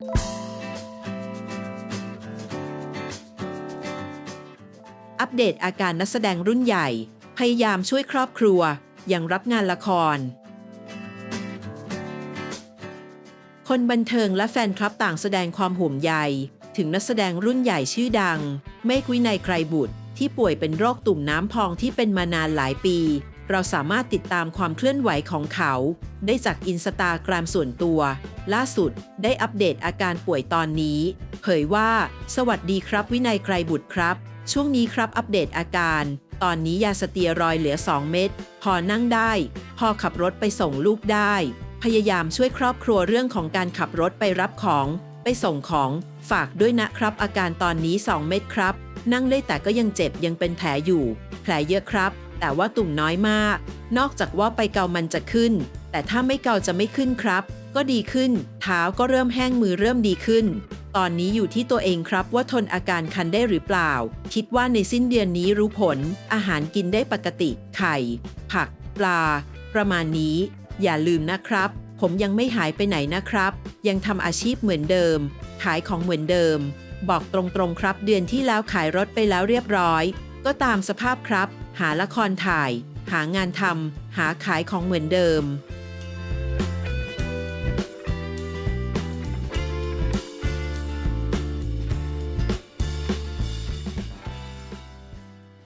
อัปเดตอาการนักแสดงรุ่นใหญ่ พยายามช่วยครอบครัว ยังรับงานละคร คนบันเทิงและแฟนคลับต่างแสดงความห่วงใย ถึงนักแสดงรุ่นใหญ่ชื่อดัง เมฆวินัยไกรบุตรที่ป่วยเป็นโรคตุ่มน้ำพองที่เป็นมานานหลายปี เราสามารถติดตามความเคลื่อนไหวของเขา ได้จากอินสตาแกรมส่วนตัว ล่าสุดได้อัปเดตอาการป่วยตอนนี้ เผยว่า สวัสดีครับวินัยไกรบุตรครับ ช่วงนี้ครับอัปเดตอาการ ตอนนี้ยาสเตียรอยเหลือ 2 เม็ดพอนั่งได้ พอขับรถไปส่งลูกได้ พยายามช่วยครอบครัวเรื่องของการขับรถไปรับของ ไปส่งของฝากด้วยนะครับ อาการตอนนี้ 2 เม็ดครับ นั่งได้แต่ก็ยังเจ็บยังเป็นแผลอยู่ แผลเยอะครับ แต่ว่าตุ่มน้อยมาก นอกจากว่าไปเกามันจะขึ้น แต่ถ้าไม่เกาจะไม่ขึ้นครับ ก็ดีขึ้น เท้าก็เริ่มแห้งมือเริ่มดีขึ้น ตอนนี้อยู่ที่ตัวเองครับว่าทนอาการคันได้หรือเปล่า คิดว่าในสิ้นเดือนนี้รู้ผล อาหารกินได้ปกติ ไข่ ผัก ปลา ประมาณนี้ อย่าลืมนะครับ ผมยังไม่หายไปไหนนะครับ ยังทำอาชีพเหมือนเดิม ขายของเหมือนเดิม บอกตรงๆครับ เดือนที่แล้วขายรถไปแล้วเรียบร้อย ก็ตามสภาพครับ หาละครถ่าย หางานทำหาขายของเหมือนเดิม